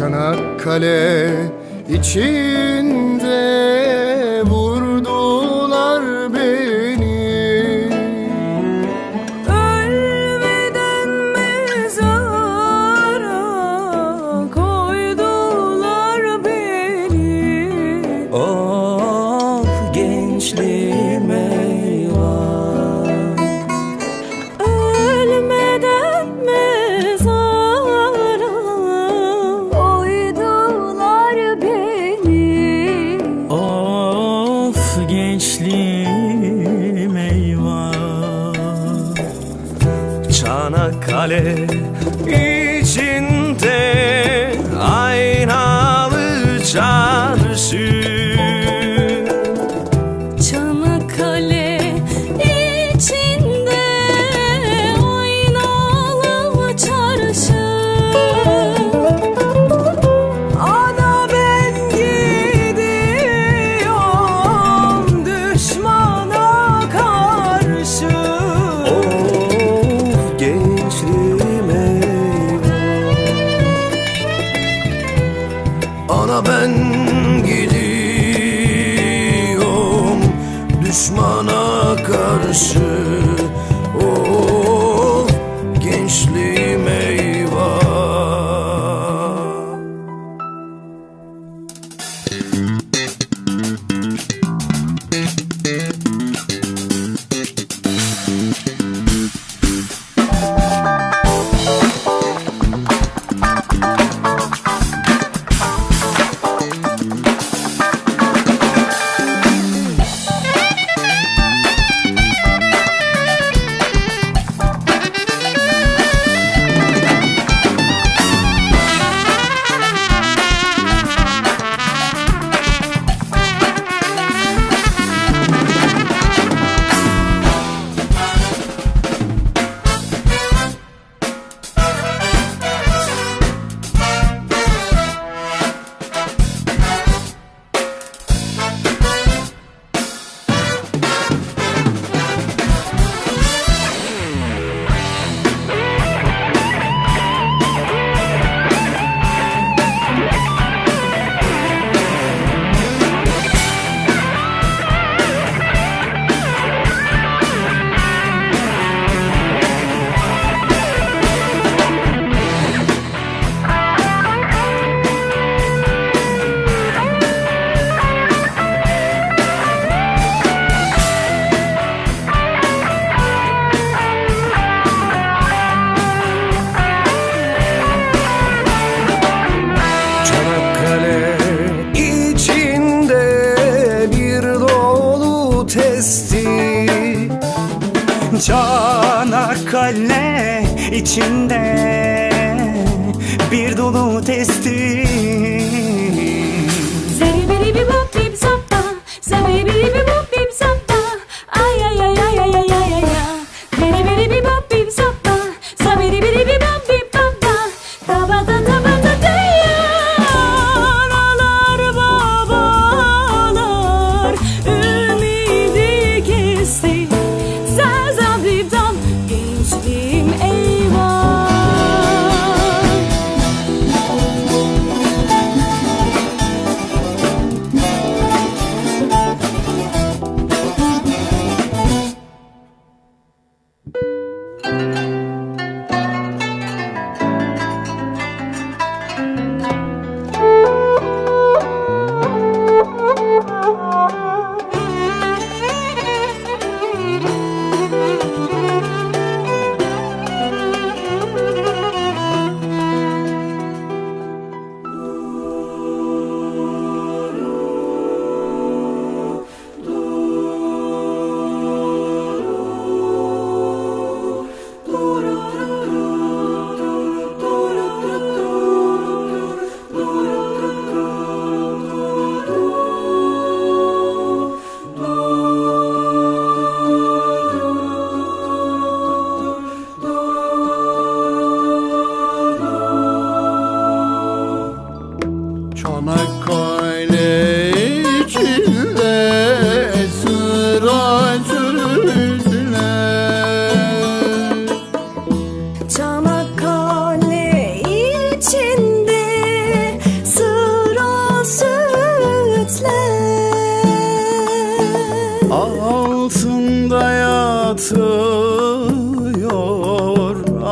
Çanakkale içinde vurdular beni. Ölmeden mezara koydular beni. Ah gençliğime Çanakkale içinde aynalı çan ben gidiyorum düşmana karşı. Oh. Çanakkale içinde bir dolu testi Zeybeli bir bot bir zapta Zeybeli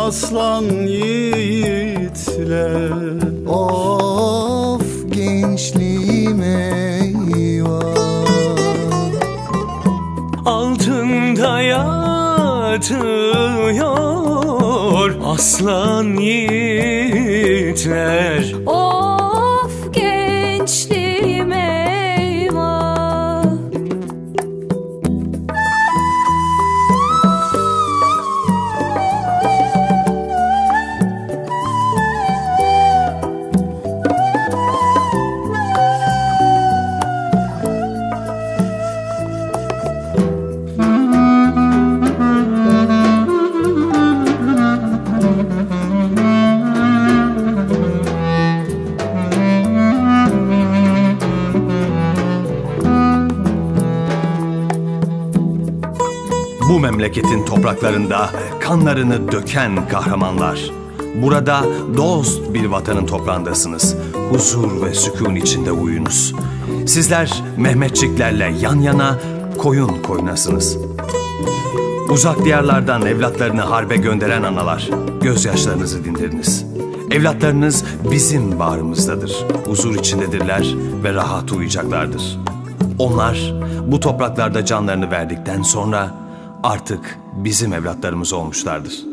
aslan yiğitler Of gençliğim eyvah. Altında yatıyor aslan yiğitler. Of Bu memleketin topraklarında kanlarını döken kahramanlar. Burada dost bir vatanın toprağındasınız. Huzur ve sükun içinde uyunuz. Sizler Mehmetçiklerle yan yana koyun koyunasınız. Uzak diyarlardan evlatlarını harbe gönderen analar, gözyaşlarınızı dindiriniz. Evlatlarınız bizim bağrımızdadır. Huzur içindedirler ve rahat uyuyacaklardır. Onlar bu topraklarda canlarını verdikten sonra artık bizim evlatlarımız olmuşlardır.